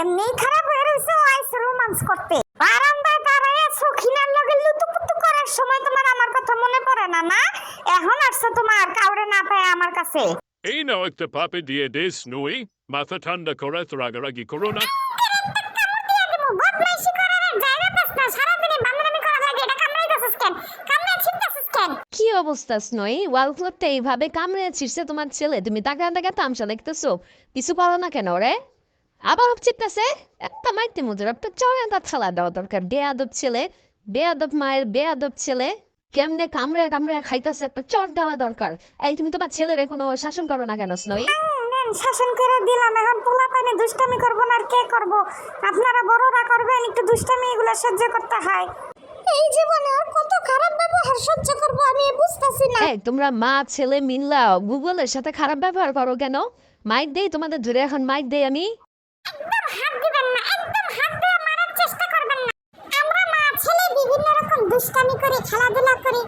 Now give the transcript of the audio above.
এমনি খারাপ হয়ে রয়েছে আইসে রোমান্স করতে? বারান্দায় সখিনার লগে লুতুপুতু করার সময় তোমার আমার কথা মনে পড়ে না না? এখন আসছে তোমার কাউরে না পায় আমার কাছে। এই নাও একটা পাপে দিয়ে দে স্নুই। মাথা ঠান্ডা করে রাগারাগি করো না। কি অবস্থা স্নই? ওয়াল ক্লবটা এইভাবে কামড়ে ছিড়ছে তোমার ছেলে তুমি তাকে তাকে তামসা দেখতেছো। কিছু পারো না কেন রে আবার চিত্তাছে একটা মাইতে মুজুর একটা চড়ে তার ছালা দেওয়া দরকার। বেয়াদব ছেলে বেয়াদব মায়ের বেয়াদব ছেলে কেমনে কামড়ে কামড়ে খাইতেছে একটা চট দেওয়া দরকার। এই তুমি তোমার ছেলের কোনো শাসন করো না কেন স্নই শাসন করে দিলাম এখন পোলা পানি দুষ্টামি করব না আর কে করব? আপনারা বড়রা করবেন একটু দুষ্টামি এগুলো সহ্য করতে হয়। এই জীবনে আর কত খারাপ ব্যবহার সহ্য করব আমি বুঝতেছি না। এই তোমরা মা ছেলে মিল্লা গুগলের সাথে খারাপ ব্যবহার করো কেন? মাইক দেই তোমাদের ধরে এখন মাইক দেই আমি। একদম হাত দিবেন একদম হাত দিয়ে মারার চেষ্টা করবেন না। আমরা বিভিন্ন রকম দুষ্টামি করি, খেলাধুলা করি